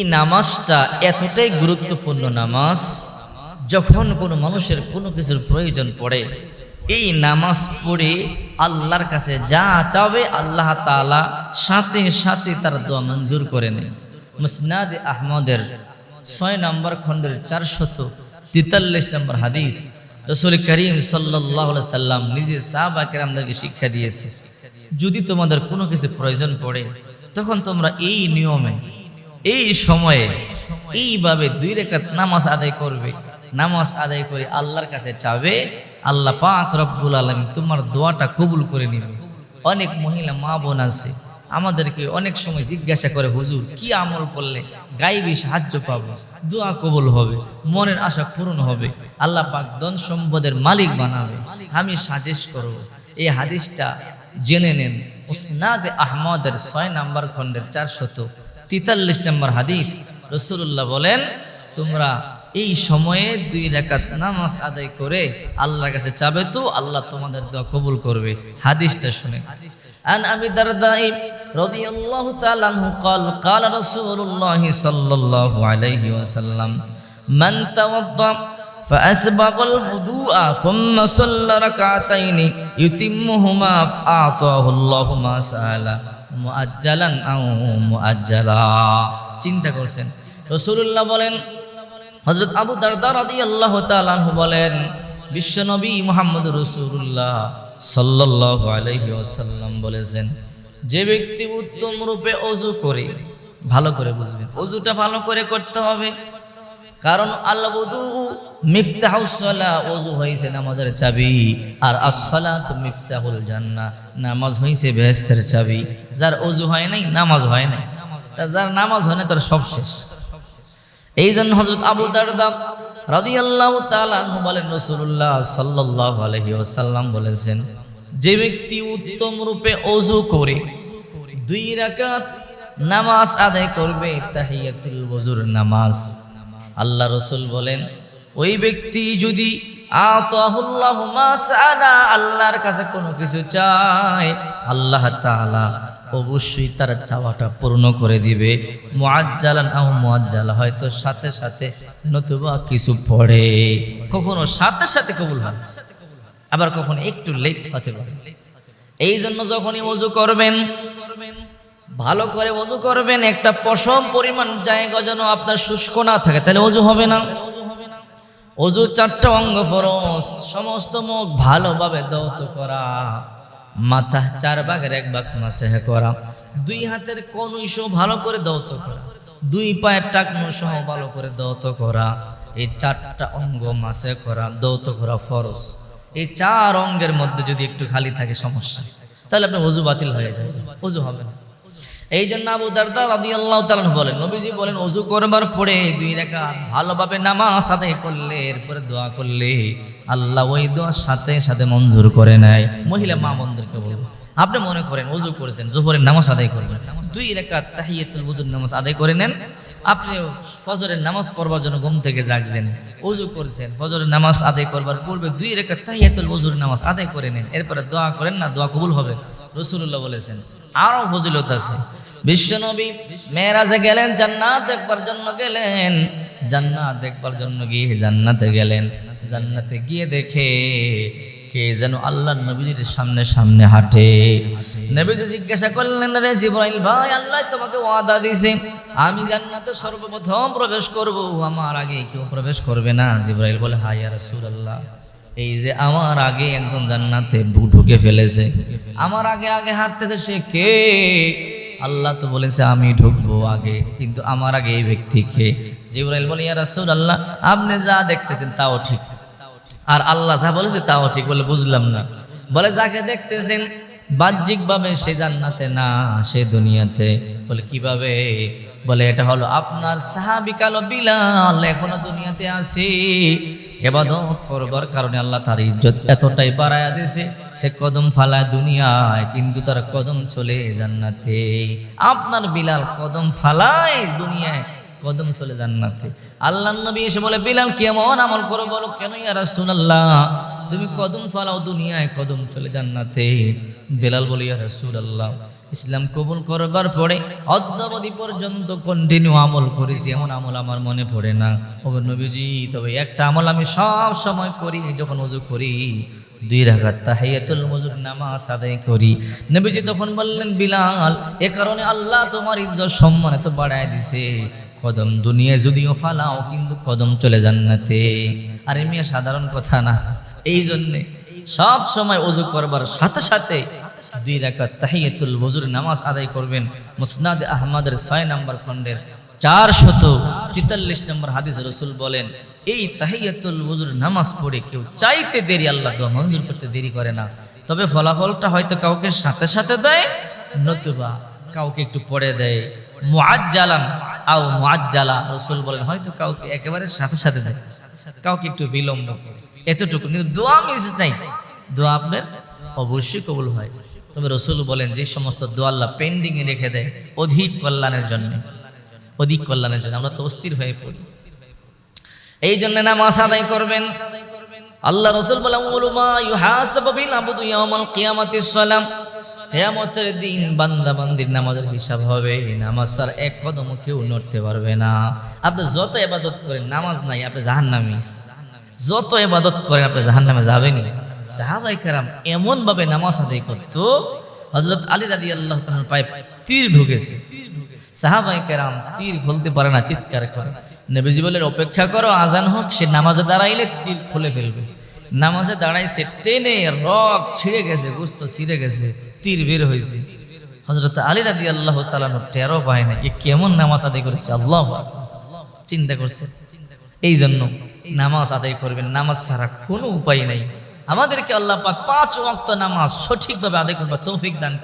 এই নামাজটা এতটাই গুরুত্বপূর্ণ নামাজ, যখন কোনো মানুষের কোনো কিছুর প্রয়োজন পড়ে, এই নামাজ পড়ে আল্লাহর কাছে যা চাবে আল্লাহ তাআলা সাথে সাথে তার দোয়া মঞ্জুর করে নেয়। মুসনাদ আহমদের ছয় নম্বর খণ্ডের চারশত তেতাল্লিশ নম্বর হাদিস রসুল করিম সাল্লাহ সাল্লাম নিজে সাহাবাকে আমাদেরকে শিক্ষা দিয়েছে, যদি তোমাদের কোনো কিছু প্রয়োজন পড়ে, তখন তোমরা এই নিয়মে এই সময়ে এইভাবে দুই রেখাত নামাজ আদায় করবে। নামাজ আদায় করে আল্লাহর কাছে চাবে, আল্লাহ পাক রব্বুল আলম তোমার দোয়াটা কবুল করে নেবে। অনেক মহিলা, মা বোন আছে, আমাদেরকে অনেক সময় জিজ্ঞাসা করে, হুজুর, কি আমল করলে গাইবি সাহায্য পাবো? দোয়া কবুল হবে, মনের আশা পূরণ হবে। আল্লাহ পাক ধন সম্পদের মালিক বানাবে। আমি সাজেস্ট করব, এই হাদিসটা জেনে নেন। উসনাদ আহমদের ছয় নাম্বার খণ্ডের চারশত তেতাল্লিশ নম্বর হাদিস রসুল্লাহ বলেন তোমরা এই সময়ে দুই রেখাত নামাজ আদায় করে আল্লাহর কাছে চাবে তো আল্লাহ তোমাদের দোয়া কবুল করবে হাদিসটা শুনে عن أبي الدرداء رضي الله تعالى عنه قال قال رسول الله صلى الله عليه وسلم من توضأ فأسبق الوضوء ثم صلى ركعتين يتمهما فأعطاه الله ما سأل مؤجلا أو مؤجلا চিন্তা করছেন রসুল্লাহ বলেন হজরত আবু দারদা রাদি আল্লাহ তালাহ বলেন বিশ্বনবী মোহাম্মদ রসুল্লাহ সাল্লাহ আলহি ওসাল্লাম বলেছেন যে ব্যক্তি উত্তম রূপে অজু করে ভালো করে বুঝবেন অজুটা ভালো করে করতে হবে কারণ আল্লাহ বধু মিফতাহুসলা অজু হয়েছে নামাজের চাবি। আর আসলা তো মিফতাহুল জান্না নামাজ হয়েছে বেহেস্তের চাবি। যার অজু হয় নাই, নামাজ হয় নাই। তা যার নামাজ হয় না তার সব শেষ। এই জন্য হজরত আবু দারদা রাদিয়াল্লাহু তাআলা বলেন, রাসূলুল্লাহ সাল্লাল্লাহু আলাইহি ওয়াসাল্লাম বলেছেন, যে ব্যক্তি উত্তম রূপে অজু করে দুই রাকাত নামাজ আদায় করবে, তাহিয়াতুল ওযুর নামাজ। আল্লাহ রসুল বলেন, ওই ব্যক্তি যদি আল্লাহর কাছে কোনো কিছু চায়, আল্লাহ তাআলা অবশ্যই তার চাওয়াটা পূর্ণ করে দিবে। হয়তো সাথে সাথে নতুবা কিছু পড়ে। কখনো সাথে সাথে কবুল হয় আবার কখনো একটু লেট হতে পারে। এই জন্য যখনই ওযু করবেন ভালো করে অজু করবেন, একটা পশম পরিমাণ জায়গা যেন আপনার শুষ্ক না থাকে। তাহলে অজু হবে না। অজুর চারটা অঙ্গ ফরস, সমস্ত মুখ ভালোভাবে দৌত করা, মাথা চার ভাগের এক ভাগ মাসে করা, দুই হাতের কনুইশ ভালো করে দৌত করা, দুই পায়ের টাকনু সহ ভালো করে দৌত করা, এই চারটা অঙ্গ মাসে করা, দৌত করা ফরস। এই চার অঙ্গের মধ্যে যদি একটু খালি থাকে সমস্যা তাহলে আপনার অজু বাতিল হয়ে যায় অজু হবে না। এই জন্য আবু দারদা রাদিয়াল্লাহু তাআলা বলেন, নবীজি বলেন অজু করবার পরে দুই রাকাত ভালোভাবে নামাজ আদায় করলে, এরপরে দোয়া করলে আল্লাহ ওই দোয়ার সাথে সাথে মঞ্জুর করে নেয়। মহিলা মা মন্দিরকে বলব, আপনি মনে করেন ওযু করেছেন, জোহরের নামাজ আদায় করবেন। দুই রাকাত তাহিয়াতুল ওযুর নামাজ আদায় করে নেন। আপনি ফজরের নামাজ পড়বার জন্য ঘুম থেকে জাগছেন, ওযু করেছেন, ফজরের নামাজ আদায় করবার পূর্বে দুই রেখা তাহিয়াতুল ওযুর নামাজ আদায় করে নেন। এরপরে দোয়া করেন না, দোয়া কবুল হবে রসুল্লাহ বলেছেন, আরও ফজিলত আছে। বিশ্বনবী মেয়েরাজে গেলেন, জান্নাত দেখবার জন্য গেলেন, জান্নাত দেখবার জন্য গিয়ে জান্নাতে গেলেন। জান্নাতে গিয়ে দেখে কে যেন আল্লাহ নবীর সামনে সামনে হাঁটে। নবীজি জিজ্ঞাসা করলেন রে জিব্রাইল ভাই, আল্লাহ তোমাকে ওয়াদা দিছে আমি জান্নাতে সর্বপ্রথম প্রবেশ করব, আমার আগে কেউ প্রবেশ করবে না? জিব্রাইল বলে হাই ইয়া রাসূলুল্লাহ। এই যে আমার আগে একজন জান্নাতে ঢুকে ফেলেছে, আমার আগে আগে হাঁটতেছে সে কে? আল্লাহ তো বলেছে, আমি ঢুকবো আগে। কিন্তু আমার আগে এই ব্যক্তিকে জিব্রাইল বলে, ইয়া রাসূলুল্লাহ, আপনি যা দেখতেছেন তাও ঠিক। আর আল্লাহ যা বলেছে তাও ঠিক বলে বুঝলাম না। বলে, যাকে দেখতেছেন বাহ্যিকভাবে সে জান্নাতে না, সে দুনিয়াতে। বলে, কীভাবে? বলে, এটা হলো আপনার সাহাবি কালো বিলাল, এখনও দুনিয়াতে আছে। এবাদত করবার কারণে আল্লাহ তার ইজ্জত এতটাই বাড়ায়া দিছে সে কদম ফালায় দুনিয়ায়, কিন্তু তার কদম চলে জান্নাতে। আপনার বিলাল কদম ফালায় দুনিয়ায়, কদম চলে জান্নাতে। আল্লাহ নবী এসে বলে, বিলাল কেমন আমল করো বলো? কেন ইয়া রাসূলুল্লাহ? তুমি কদম ফালাও দুনিয়ায়, কদম চলে জান্নাতে। বেলাল বলিয়া রসুল আল্লাহ ইসলাম কবুল করবার পরে অদ্যাবধি পর্যন্ত কন্টিনিউ আমল করেছি, এমন আমল আমার মনে পড়ে না। ও নবীজি, তবে একটা আমল আমি সব সময় করি, যখন উজু করি, দুই রাখাত তাহিয়াতুল মজুর নামাজ আদায় করি। নবীজি তখন বললেন, বিলাল, এ কারণে আল্লাহ তোমার ইজ্জত সম্মান এত বাড়ায় দিছে। কদম দুনিয়ায় যদিও ফালাও, কিন্তু কদম চলে যান জান্নাতে। আর এমনি সাধারণ কথা না। এই জন্যে সব সময় অজু করবার সাথে সাথে দুই রাকাত তাহিয়াতুল ওজুর নামাজ আদায় করবেন। মুসনাদ আহমদের ছয় নম্বর খণ্ডের চার শত তেতাল্লিশ নম্বর হাদিস রসুল বলেন, এই তাহিয়াতুল ওজুর নামাজ পড়ে কেউ চাইতে দেরি আল্লাহ দোয়া মঞ্জুর করতে দেরি করে না। তবে ফলাফলটা হয়তো কাউকে সাথে সাথে দেয়, নতুবা কাউকে একটু পড়ে দেয়। মুআজ্জালান আও মুআজ্জালা, রসুল বলেন, হয়তো কাউকে একেবারে সাথে সাথে দেয়, কাউকে একটু বিলম্ব করে। এতটুকু। কিন্তু দোয়া মিস নাই। দোয়া আপনার অবশ্যই কবুল হয়। তবে রসুল বলেন, যে সমস্ত দোয়া আল্লাহ পেন্ডিংয়ে রেখে দেয়, অধিক কল্যাণের জন্য। অধিক কল্যাণের জন্য। আমরা তো অস্থির হয়ে পড়ি। এই জন্য নামাজ আদায় করবেন। আল্লাহ রসুল কিয়ামতের দিন বান্দা বান্দির নামাজের হিসাব হবে। নামাজ স্যার এক কদম কেউ নড়তে পারবে না। আপনি যত ইবাদত করেন, নামাজ নাই, আপনি জাহান্নামী। যত ইবাদত করেন আপনি জাহান্নামে যাবেনই। সাহাবাই কারাম এমন ভাবে নামাজ আদায় করতো, হযরত আলী রাদিয়াল্লাহু তাআলার পায়ে তীর ঢুকেছে। সাহাবাই কেরাম তীর খুলতে পারে না, চিৎকার করে। নবীজি বলেন অপেক্ষা করো, আজান হোক, সে নামাজে দাঁড়াইলে তীর খুলে ফেলবে। নামাজে দাঁড়াইছে, টেনে রক ছিঁড়ে গেছে, গুস্ত ছিঁড়ে গেছে, তীর বের হয়েছে হজরত আলী রাদি আল্লাহ তালানো টেরো পায় না এ কেমন নামাজ আদায় করেছে, আল্লাহ চিন্তা করছে। এই জন্য নামাজ আদায় করবেন, নামাজ ছাড়া কোনো উপায় নাই আমাদেরকে আল্লাহ পাক পাঁচ ওয়াক্ত নামাজ সঠিকভাবে আদায় করবে তৌফিক দান।